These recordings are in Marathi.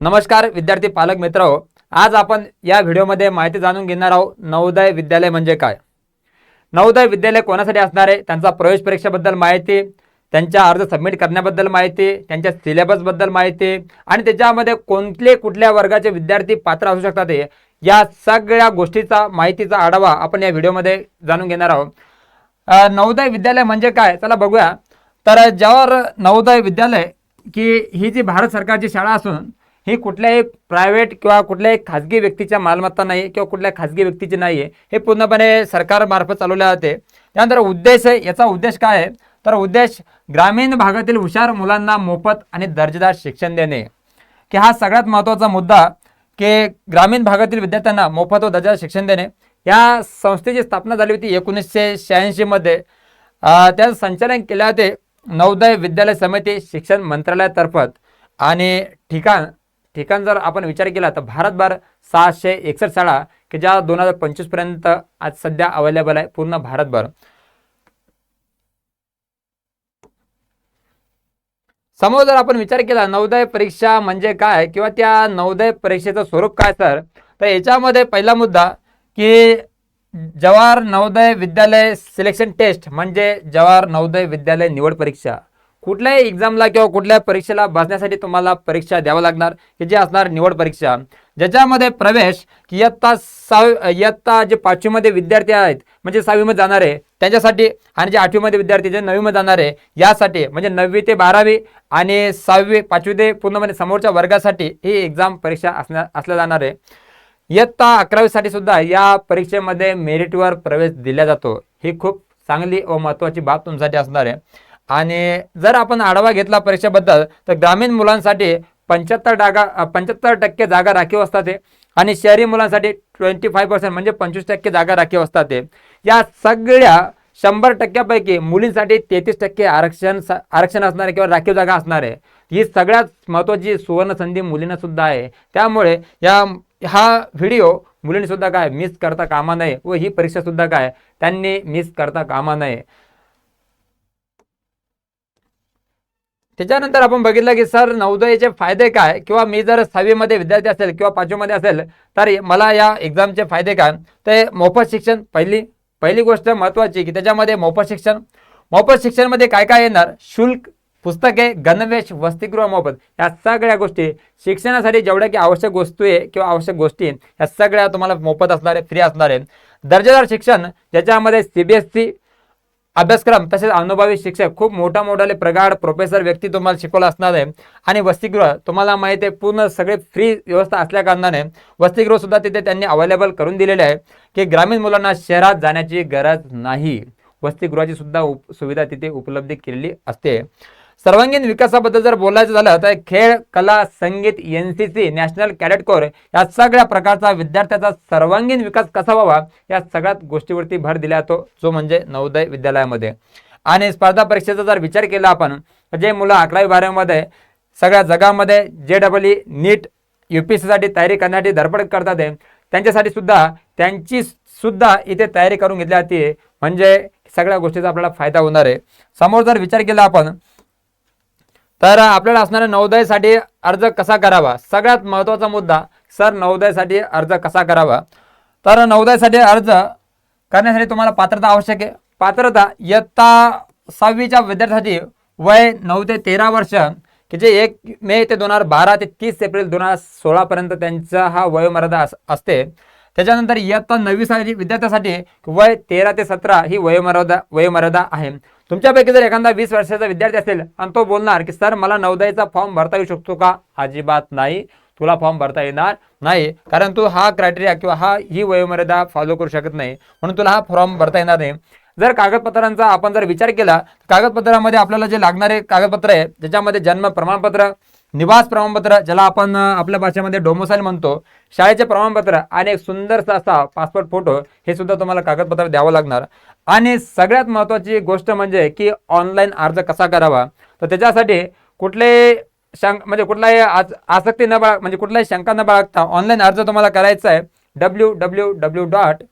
नमस्कार विद्यार्थी पालक मित्र हो. आज आपण या व्हिडिओमध्ये माहिती जाणून घेणार आहोत नवोदय विद्यालय म्हणजे काय? नवोदय विद्यालय कोणासाठी असणार आहे? त्यांचा प्रवेश परीक्षेबद्दल माहिती त्यांच्या अर्ज सबमिट करण्याबद्दल माहिती त्यांच्या सिलेबसबद्दल माहिती आणि त्याच्यामध्ये कोणते कुठल्या वर्गाचे विद्यार्थी पात्र असू शकतात हे या सगळ्या गोष्टीचा माहितीचा आढावा आपण या व्हिडिओमध्ये जाणून घेणार आहोत. नवोदय विद्यालय म्हणजे काय? चला बघूया. तर जवाहर नवोदय विद्यालय की ही जी भारत सरकारची शाळा असून ही कुठल्याही प्रायव्हेट किंवा कुठल्याही खाजगी व्यक्तीच्या मालमत्ता नाही किंवा कुठल्या खाजगी व्यक्तीची नाही आहे हे पूर्णपणे सरकारमार्फत चालवले जाते. त्यानंतर उद्देश आहे याचा उद्देश काय आहे? तर उद्देश ग्रामीण भागातील हुशार मुलांना मोफत आणि दर्जेदार शिक्षण देणे. की हा सगळ्यात महत्त्वाचा मुद्दा की ग्रामीण भागातील विद्यार्थ्यांना मोफत व दर्जेदार शिक्षण देणे. या संस्थेची स्थापना झाली होती एकोणीसशे शहाऐंशीमध्ये त्याचं संचालन केले होते नवोदय विद्यालय समिती शिक्षण मंत्रालयातर्फत. आणि ठिकाण ठिकाण जर आपण विचार केला तर भारतभर सहाशे एकसष्ट शाळा की ज्या दोन हजार पंचवीसपर्यंत आज सध्या अवेलेबल आहे पूर्ण भारतभर. समोर जर आपण विचार केला नवोदय परीक्षा म्हणजे काय किंवा त्या नवोदय परीक्षेचं स्वरूप काय सर? तर याच्यामध्ये पहिला मुद्दा की जवाहर नवोदय विद्यालय सिलेक्शन टेस्ट म्हणजे जवाहर नवोदय विद्यालय निवड परीक्षा. कुठल्याही एक्झामला किंवा कुठल्या परीक्षेला बसण्यासाठी तुम्हाला परीक्षा द्यावं लागणार. की जी असणार निवड परीक्षा. ज्याच्यामध्ये प्रवेश की इयत्ता सहावी इयत्ता जे पाचवीमध्ये विद्यार्थी आहेत म्हणजे सहावीमध्ये जाणारे त्यांच्यासाठी आणि जे आठवीमध्ये विद्यार्थी जे नववीमध्ये जाणारे यासाठी म्हणजे नववी ते बारावी आणि सहावी पाचवी ते पूर्णपणे समोरच्या वर्गासाठी ही एक्झाम परीक्षा असण्या असल्या जाणार आहे. इयत्ता अकरावीसाठी सुद्धा या परीक्षेमध्ये मेरिटवर प्रवेश दिला जातो. ही खूप चांगली व महत्त्वाची बाब तुमच्यासाठी असणार आहे. आणि जर आपण आढावा घेतला परीक्षेबद्दल तर ग्रामीण मुलांसाठी पंच्याहत्तर जागा पंच्याहत्तर टक्के जागा राखीव असतात आणि शहरी मुलांसाठी ट्वेंटी फाय पर्सेंट म्हणजे पंचवीस टक्के जागा राखीव असतात या सगळ्या शंभर टक्क्यापैकी मुलींसाठी तेहतीस टक्के आरक्षण आरक्षण असणार आहे किंवा राखीव जागा असणार आहे ही सगळ्यात महत्त्वाची सुवर्ण संधी मुलींना सुद्धा आहे. त्यामुळे या हा व्हिडिओ मुलींनी सुद्धा काय मिस करता कामा नये व ही परीक्षा सुद्धा काय त्यांनी मिस करता कामा नये. त्याच्यानंतर आपण बघितलं की सर नवोदयाचे फायदे काय? किंवा मी जर सहावीमध्ये विद्यार्थी असेल किंवा पाचवीमध्ये असेल तर मला या एक्झामचे फायदे काय? ते मोफत शिक्षण पहिली पहिली गोष्ट महत्त्वाची की त्याच्यामध्ये मोफत शिक्षण. मोफत शिक्षणमध्ये काय काय येणार? शुल्क पुस्तके गणवेश वसतिगृह मोफत. या सगळ्या गोष्टी शिक्षणासाठी जेवढ्या की आवश्यक वस्तू आहे किंवा आवश्यक गोष्टी या सगळ्या तुम्हाला मोफत असणार आहे फ्री असणार आहे. दर्जेदार शिक्षण ज्याच्यामध्ये सी बी एस सी अभ्यासक्रम तसेच अनुभवी शिक्षक खूप मोठा मोठाले प्रगाढ प्रोफेसर व्यक्ती तुम्हाला शिकवला असणार आहे. आणि वसतिगृह तुम्हाला माहिती आहे पूर्ण सगळे फ्री व्यवस्था असल्या कारणाने वसतिगृह सुद्धा तिथे त्यांनी अवेलेबल करून दिलेले आहे की ग्रामीण मुलांना शहरात जाण्याची गरज नाही. वसतिगृहाची सुद्धा उप सुविधा तिथे उपलब्ध केलेली असते. सर्वांगीण विकासाबद्दल जर बोलायचं झालं तर खेळ कला संगीत N C C national cadet corps या सगळ्या प्रकारचा विद्यार्थ्याचा सर्वांगीण विकास कसा व्हावा या सगळ्यात गोष्टीवरती भर दिला जातो जो म्हणजे नवोदय विद्यालयामध्ये. आणि स्पर्धा परीक्षेचा जर विचार केला आपण जे मुलं अकरावी बारावीमध्ये सगळ्या जगामध्ये जे double E NEET U P सीसाठी तयारी करण्यासाठी धडपड करतात आहे, त्यांच्यासाठी सुद्धा त्यांची सुद्धा इथे तयारी करून घेतली जाते म्हणजे सगळ्या गोष्टीचा आपल्याला फायदा होणार आहे. समोर जर विचार केला आपण तर आपल्याला असणाऱ्या नवोदयसाठी अर्ज कसा करावा? सगळ्यात महत्त्वाचा मुद्दा सर नवोदयसाठी अर्ज कसा करावा? तर नवोदयसाठी अर्ज करण्यासाठी तुम्हाला पात्रता आवश्यक आहे. पात्रता इयत्ता सहावीच्या विद्यार्थ्यासाठी वय नऊ ते तेरा वर्ष की जे एक मे ते दोन हजार बारा ते तीस एप्रिल दोन हजार सोळापर्यंत त्यांचा हा वयोमर्यादा अस असते. त्याच्यानंतर इयत्ता नववी साली विद्यार्थ्यासाठी वय तेरा ते सतरा ही वयोमर्यादा वयोमर्यादा आहे. तुमच्यापैकी जर एखादा वीस वर्षाचा विद्यार्थी असेल आणि तो बोलणार की सर मला नवोदयचा फॉर्म भरता येऊ शकतो का? अजिबात नाही. तुला फॉर्म भरता येणार नाही कारण तू हा क्रायटेरिया किंवा हा ही वयोमर्यादा फॉलो करू शकत नाही. म्हणून तुला हा फॉर्म भरता येणार नाही. जर कागदपत्रांचा आपण जर विचार केला कागदपत्रामध्ये आपल्याला जे लागणारे कागदपत्र आहे ज्याच्यामध्ये जन्म प्रमाणपत्र निवास प्रमाणपत्र ज्याला आपण आपल्या भाषेमध्ये डोमोसाईल म्हणतो शाळेचे प्रमाणपत्र आणि एक सुंदरसा असा पासपोर्ट फोटो हे सुद्धा तुम्हाला कागदपत्र द्यावं लागणार. आणि सगळ्यात महत्त्वाची गोष्ट म्हणजे की ऑनलाईन अर्ज कसा करावा? तर त्याच्यासाठी कुठले शंक म्हणजे कुठलाही आज आसक्ती न बाळ म्हणजे कुठलाही शंका न बाळगता ऑनलाईन अर्ज तुम्हाला करायचा आहे. W W W dot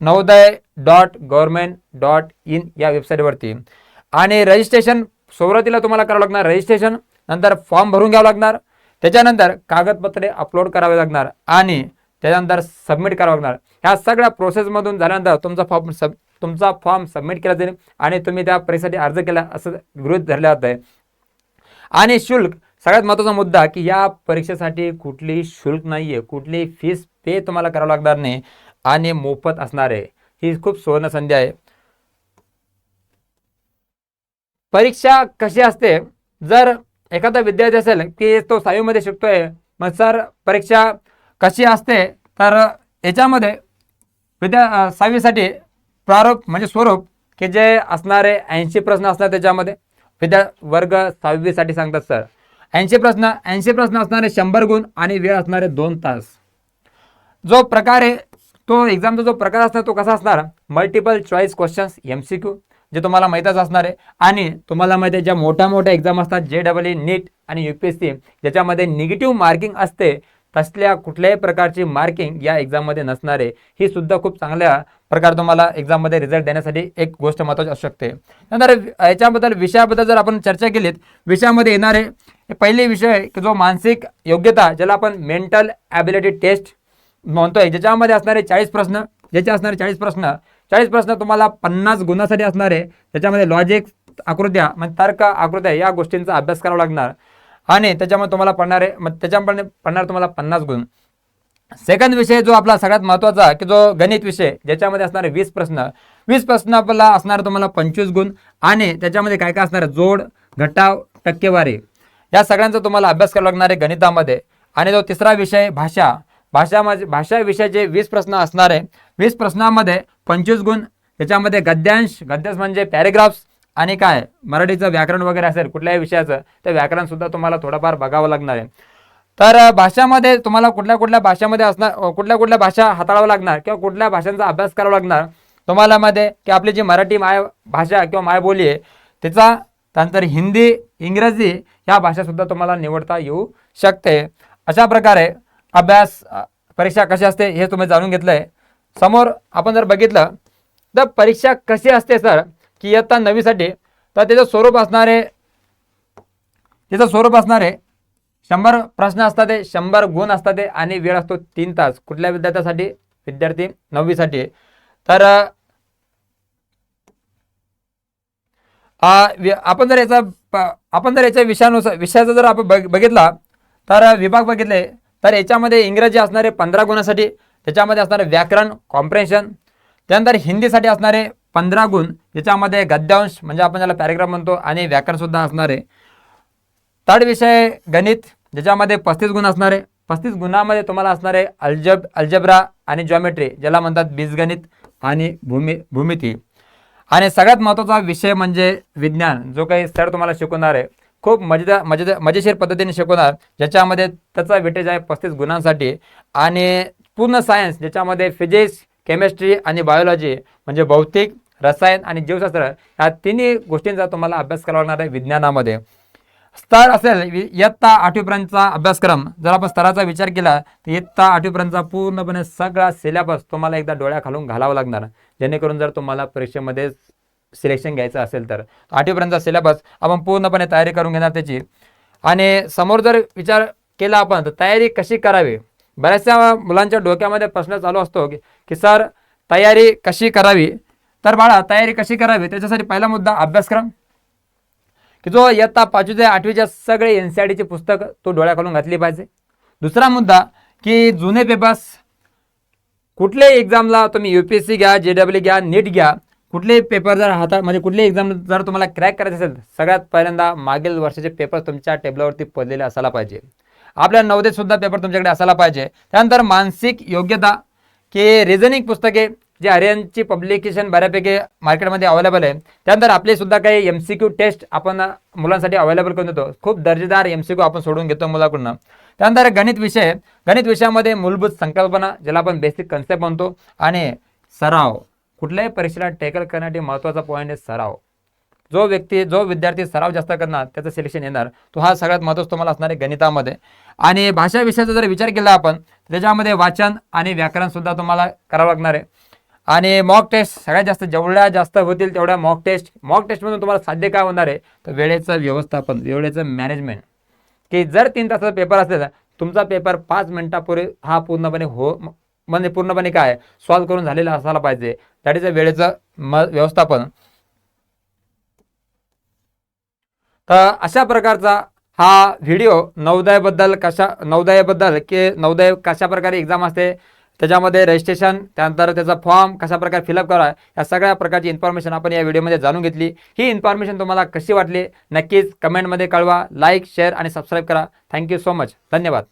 Navodaya dot government dot in या वेबसाईटवरती आणि रजिस्ट्रेशन सुरुवातीला तुम्हाला करावं लागणार रजिस्ट्रेशन नंतर फॉर्म भरून घ्यावं लागणार. त्याच्यानंतर कागदपत्रे अपलोड करावे लागणार आणि त्याच्यानंतर सबमिट करावं लागणार. ह्या सगळ्या प्रोसेसमधून झाल्यानंतर तुमचा फॉर्म सब तुमचा फॉर्म सबमिट केला जाईल आणि तुम्ही त्या परीक्षेसाठी अर्ज केला असं गृहित धरले जात आहे आणि शुल्क सगळ्यात महत्त्वाचा मुद्दा की या परीक्षेसाठी कुठलीही शुल्क नाही आहे कुठली फीस पे तुम्हाला करावं लागणार नाही आणि मोफत असणार आहे. ही खूप सुवर्ण संधी आहे. परीक्षा कशी असते? जर एखादा विद्यार्थी असेल की तो सहावीमध्ये शिकतोय मग सर परीक्षा कशी असते? तर याच्यामध्ये विद्या सहावीसाठी प्रारूप म्हणजे स्वरूप की जे असणारे ऐंशी प्रश्न असणार त्याच्यामध्ये. विद्या वर्ग सहावीसाठी सांगतात सर. ऐंशी प्रश्न ऐंशी प्रश्न असणारे शंभर गुण आणि वेळ असणारे दोन तास. जो प्रकार आहे तो एक्झामचा जो प्रकार असणार तो कसा असणार? Multiple choice questions M C Q जे तुम्हाला माहीतच असणार आहे. आणि तुम्हाला माहिती आहे ज्या मोठ्या मोठ्या एक्झाम असतात जे डबल ई नीट आणि यू पी एस सी ज्याच्यामध्ये निगेटिव्ह मार्किंग असते तसल्या कुठल्याही प्रकारची मार्किंग या एक्झाममध्ये नसणार आहे ही सुद्धा खूप चांगल्या प्रकारे तुम्हाला एक्झाममध्ये रिझल्ट देण्यासाठी एक गोष्ट महत्त्वाची असू शकते. नंतर याच्याबद्दल विषयाबद्दल जर आपण चर्चा केलीत विषयामध्ये येणारे पहिले विषय की जो मानसिक योग्यता ज्याला आपण मेंटल ॲबिलिटी टेस्ट म्हणतोय ज्याच्यामध्ये असणारे चाळीस प्रश्न ज्याचे असणारे चाळीस प्रश्न चाळीस प्रश्न तुम्हाला पन्नास गुणासाठी असणारे त्याच्यामध्ये लॉजिक आकृत्या म्हणजे तर्क आकृत्या या गोष्टींचा अभ्यास करावा लागणार. आणि त्याच्यामध्ये तुम्हाला पडणारे मग त्याच्यामध्ये पडणार तुम्हाला पन्नास गुण. सेकंड विषय जो आपला सगळ्यात महत्त्वाचा की जो गणित विषय ज्याच्यामध्ये असणारे वीस प्रश्न. वीस प्रश्न आपला असणार तुम्हाला पंचवीस गुण आणि त्याच्यामध्ये काय काय असणार जोड घटाव टक्केवारी. या सगळ्यांचा तुम्हाला अभ्यास करावा लागणार आहे गणितामध्ये. आणि जो तिसरा विषय भाषा. भाषा म्हणजे भाषा विषयाचे वीस प्रश्न असणार आहे वीस प्रश्नामध्ये पंचवीस गुण त्याच्यामध्ये गद्यांश गद्यांश म्हणजे पॅरेग्राफ्स आणि काय मराठीचं व्याकरण वगैरे असेल कुठल्याही विषयाचं ते व्याकरण सुद्धा तुम्हाला थोडंफार बघावं लागणार आहे. तर भाषामध्ये तुम्हाला कुठल्या कुठल्या भाषामध्ये असणार कुठल्या कुठल्या भाषा हाताळावं लागणार किंवा कुठल्या भाषांचा अभ्यास करावा लागणार तुम्हाला मध्ये की आपली जी मराठी माय भाषा किंवा मायबोली आहे त्याचा त्यानंतर हिंदी इंग्रजी ह्या भाषासुद्धा तुम्हाला निवडता येऊ शकते. अशा प्रकारे अभ्यास परीक्षा कशी असते हे तुम्ही जाणून घेतलं आहे समोर आपण जर बघितलं तर परीक्षा कशी असते सर? की इयत्ता नवीसाठी तर त्याचं स्वरूप असणारे त्याचं स्वरूप असणारे शंभर प्रश्न असतात ते शंभर गुण असतात ते आणि वेळ असतो तीन तास. कुठल्या विद्यार्थ्यासाठी? विद्यार्थी नववीसाठी. तर आपण जर याचा आपण जर याच्या विषयानुसार विषयाचा जर आपण बघ बघितला तर विभाग बघितले तर याच्यामध्ये इंग्रजी असणारे पंधरा गुणासाठी त्याच्यामध्ये असणारे व्याकरण कॉम्प्रेन्शन त्यानंतर हिंदीसाठी असणारे पंधरा गुण. ज्याच्यामध्ये गद्यांश म्हणजे आपण ज्याला पॅरेग्राफ म्हणतो आणि व्याकरणसुद्धा असणार. आहे थर्ड विषय गणित ज्याच्यामध्ये पस्तीस गुण असणार. आहे पस्तीस गुणामध्ये तुम्हाला असणार आहे अल्जब अल्जब्रा आणि जॉमेट्री ज्याला म्हणतात बीजगणित आणि भूमी भूमिती. आणि सगळ्यात महत्त्वाचा विषय म्हणजे विज्ञान जो काही सर तुम्हाला शिकवणार आहे. खूप मजेदार मजेदार मजेशीर पद्धतीने शिकवणार. ज्याच्यामध्ये त्याचा वेटेज आहे पस्तीस गुणांसाठी. आणि पूर्ण सायन्स ज्याच्यामध्ये फिजिक्स केमिस्ट्री आणि बायोलॉजी म्हणजे भौतिक रसायन आणि जीवशास्त्र या तिन्ही गोष्टींचा तुम्हाला अभ्यास करावा लागणार आहे विज्ञानामध्ये. स्तर असेल इयत्ता आठवीपर्यंतचा अभ्यासक्रम. जर आपण स्तराचा विचार केला तर इयत्ता आठवीपर्यंतचा पूर्णपणे सगळा सिलेबस तुम्हाला एकदा डोळ्या खालून घालावा लागणार. जेणेकरून जर तुम्हाला परीक्षेमध्ये सिलेक्शन घ्यायचं असेल तर. आठवीपर्यंतचा सिलेबस आपण पूर्णपणे तयारी करून घेणार त्याची. आणि समोर जर विचार केला आपण तर तयारी कशी करावी? बऱ्याचशा मुलांच्या डोक्यामध्ये प्रश्न चालू असतो की की सर तयारी कशी करावी? तर बाळा तयारी कशी करावी? त्याच्यासाठी पहिला मुद्दा अभ्यासक्रम. की जो इयत्ता पाचवी ते आठवीच्या सगळे एन सी आर टीचे पुस्तक तो डोळ्याखालून घातली पाहिजे. दुसरा मुद्दा की जुने पेपर्स कुठल्याही एक्झामला तुम्ही यू पी एस सी घ्या जे डब्ल्यू घ्या नीट घ्या कुठलेही पेपर जर हाता म्हणजे कुठलेही एक्झाम जर तुम्हाला क्रॅक करायचं असेल सगळ्यात पहिल्यांदा मागील वर्षाचे पेपर तुमच्या टेबलावरती पडलेले असायला पाहिजे. आपल्या नवदेत सुद्धा पेपर तुमच्याकडे असायला पाहिजे. त्यानंतर मानसिक योग्यता की रिझनिंग पुस्तके जे हरियाणची पब्लिकेशन बऱ्यापैकी मार्केटमध्ये अवेलेबल आहे. त्यानंतर आपले सुद्धा काही एम सी क्यू टेस्ट आपण मुलांसाठी अवेलेबल करून देतो. खूप दर्जेदार एम सी क्यू आपण सोडून घेतो मुलाकडून. त्यानंतर गणित विषय गणित विषयामध्ये मूलभूत संकल्पना ज्याला आपण बेसिक कन्सेप्ट म्हणतो आणि सराव. कुठल्याही परीक्षेला टॅकल करण्यासाठी महत्त्वाचा पॉईंट आहे सराव. जो व्यक्ती जो विद्यार्थी सराव जास्त करणार त्याचं सिलेक्शन येणार. तो हा सगळ्यात महत्त्वाचा तुम्हाला असणार आहे गणितामध्ये. आणि भाषा विषयाचा जर विचार केला आपण त्याच्यामध्ये वाचन आणि व्याकरणसुद्धा तुम्हाला करावं लागणार आहे. आणि मॉक टेस्ट सगळ्यात जास्त जेवढ्या जास्त होतील तेवढ्या मॉक टेस्ट मॉक टेस्टमधून तुम्हाला साध्य काय होणार आहे? तर वेळेचं व्यवस्थापन वेळेचं मॅनेजमेंट की जर तीन तासाचा पेपर असेल तुमचा पेपर पाच मिनिटापूर्वी हा पूर्णपणे हो म्हणजे पूर्णपणे काय? सॉल्व्ह करून झालेला असायला पाहिजे. दॅट इज अ वेळेचं म व्यवस्थापन. तर अशा प्रकारचा हा व्हिडिओ नौदयाबद्दल कशा नवोदयाबद्दल की नौदय कशा प्रकारे एक्झाम असते त्याच्यामध्ये रजिस्ट्रेशन त्यानंतर त्याचा फॉर्म कशा प्रकारे फिलअप करा या सगळ्या प्रकारची इन्फॉर्मेशन आपण या व्हिडिओमध्ये जाणून घेतली. ही इन्फॉर्मेशन तुम्हाला कशी वाटली नक्कीच कमेंटमध्ये कळवा. लाईक शेअर आणि सबस्क्राईब करा. थँक्यू सो मच धन्यवाद.